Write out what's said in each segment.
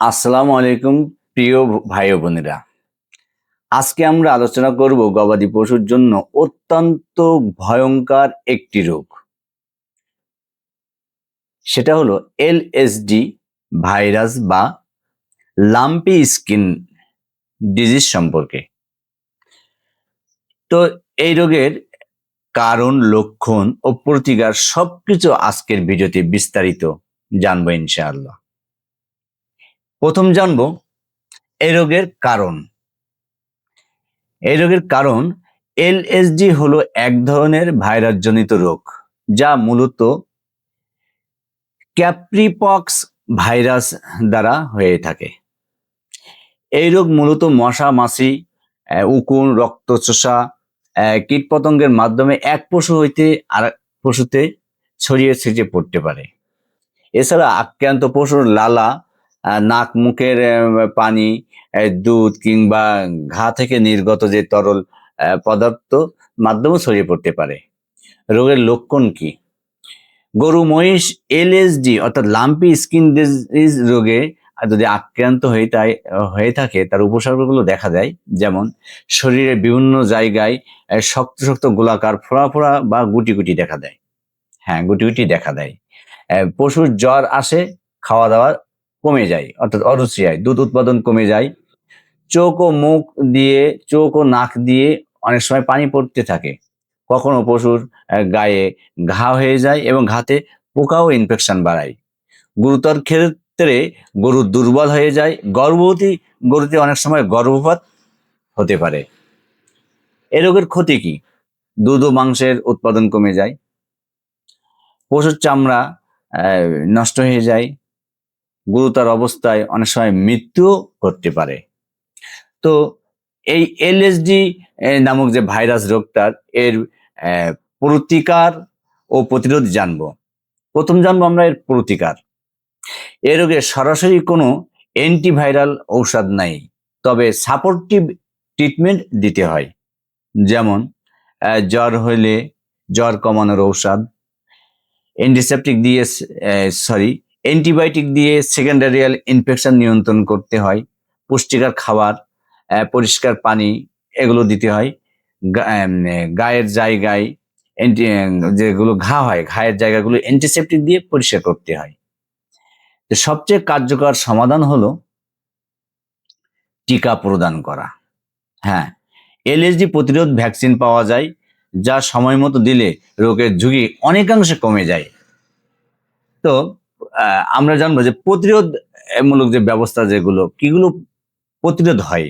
আসসালামু আলাইকুম, প্রিয় ভাই বোনেরা। আজকে আমরা আলোচনা করব গবাদি পশুর জন্য অত্যন্ত ভয়ঙ্কর একটি রোগ। সেটা হলো এলএসডি ভাইরাস বা লাম্পি স্কিন ডিজিজ সম্পর্কে। তো এই রোগের কারণ, লক্ষণ ও প্রতিকার সবকিছু আজকের ভিডিওতে বিস্তারিত জানব ইনশাআল্লাহ। প্রথম জানব এই রোগের কারণ। এই রোগের কারণ এলএসডি হলো এক ধরনের ভাইরাসজনিত রোগ, যা মূলত ক্যাপ্রিপক্স ভাইরাস দ্বারা হয়ে থাকে। এই রোগ মূলত মশা, মাছি উকুন, রক্তচোষা কীটপতঙ্গের মাধ্যমে এক পশু হইতে আর পশুতে ছড়িয়ে ছিটিয়ে পড়তে পারে। এছাড়া আক্রান্ত পশুর লালা নাক মুখের পানি দুধ কিংবা ঘা থেকে নির্গত যে তরল পদার্থ মাধ্যমে ছড়িয়ে পড়তে পারে। রোগের লক্ষণ কি? গরু, মহিষ, এলএসডি অর্থাৎ লাম্পি স্কিন ডিজিজ রোগে যদি আক্রান্ত হয়ে তাই, হয়ে থাকে, তার উপসর্গগুলো দেখা যায় যেমন শরীরের বিভিন্ন জায়গায় শক্ত শক্ত গোলাকার ফোড়া ফোড়া বা গুটি গুটি দেখা দেয়। হ্যাঁ গুটি গুটি দেখা দেয়। পশুর জ্বর আসে, খাওয়া দাওয়া কমে যায়, অর্থাৎ অরুচি হয় দুধ উৎপাদন কমে যায়। চোখ ও মুখ দিয়ে, চোখ ও নাক দিয়ে অনেক সময় পানি পড়তে থাকে। কখনো পশুর গায়ে ঘা হয়ে যায় এবং ঘাতে পোকাও ইনফেকশন বাড়ায়। গুরুতর ক্ষেত্রে গরু দুর্বল হয়ে যায়। গর্ভবতী গরুতে অনেক সময় গর্ভপাত হতে পারে। এ রোগের ক্ষতি কি? দুধ ও মাংসের উৎপাদন কমে যায়। পশুর চামড়া নষ্ট হয়ে যায়। গুরুতর অবস্থায় অনেক সময় মৃত্যুও করতে পারে। তো এই এলএসডি নামক যে ভাইরাস রোগটার এর প্রতিকার ও প্রতিরোধ জানব। প্রথম জানব আমরা এর প্রতিকার। এ রোগে সরাসরি কোনো অ্যান্টিভাইরাল ঔষধ নাই, তবে সাপোর্টিভ ট্রিটমেন্ট দিতে হয়। যেমন জ্বর হইলে জ্বর কমানোর ঔষধ অ্যান্টিসেপটিক দিয়ে সরি অ্যান্টিবায়োটিক দিয়ে সেকেন্ডারিয়াল ইনফেকশন নিয়ন্ত্রণ করতে হয়, পুষ্টিকর খাবার পরিষ্কার পানি এগুলো দিতে হয়। গায়ের জায়গায় অ্যান্টি যেগুলো ঘা হয়, ঘায়ের জায়গাগুলো অ্যান্টিসেপটিক দিয়ে পরিষ্কার করতে হয়। তো সবচেয়ে কার্যকর সমাধান হলো টিকা প্রদান করা। হ্যাঁ এলএসডি প্রতিরোধ ভ্যাকসিন পাওয়া যায়, যা সময় মতো দিলে রোগের ঝুঁকি অনেকাংশে কমে যায়। তো আমরা জানব যে প্রতিরোধ মূলক যে ব্যবস্থা যেগুলো, কিগুলো প্রতিরোধ হয়?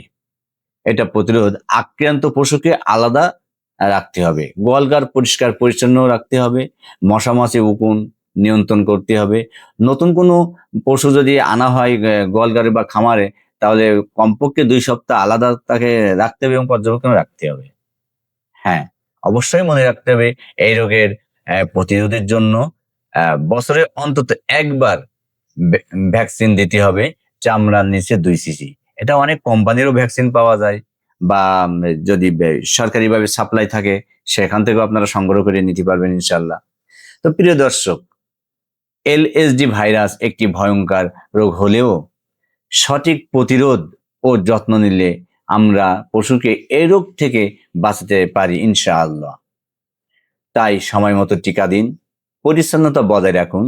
এটা প্রতিরোধ আক্রান্ত পশুকে আলাদা রাখতে হবে। গোয়ালঘর পরিষ্কার, পরিচ্ছন্ন রাখতে হবে। মশা মাছি উকুন নিয়ন্ত্রণ করতে হবে। নতুন কোনো পশু যদি আনা হয় গোয়ালঘরে বা খামারে, তাহলে কমপক্ষে দুই সপ্তাহ আলাদা তাকে রাখতে হবে এবং পর্যবেক্ষণ রাখতে হবে। হ্যাঁ অবশ্যই মনে রাখতে হবে এই রোগের প্রতিরোধের জন্য। বছরে অন্তত একবার ভ্যাকসিন দিতে হবে চামড়ার নিচে দুই সিসি। এটা অনেক কোম্পানিরও ভ্যাকসিন পাওয়া যায় বা যদি সরকারিভাবে সাপ্লাই থাকে, সেখান থেকেও আপনারা সংগ্রহ করে নিতে পারবেন ইনশাল্লাহ তো প্রিয় দর্শক এলএসডি ভাইরাস একটি ভয়ঙ্কর রোগ হলেও সঠিক প্রতিরোধ ও যত্ন নিলে আমরা পশুকে এই রোগ থেকে বাঁচাতে পারি ইনশাআল্লাহ। তাই সময় মতো টিকা দিন। পরিচ্ছন্নতা বজায় রাখুন।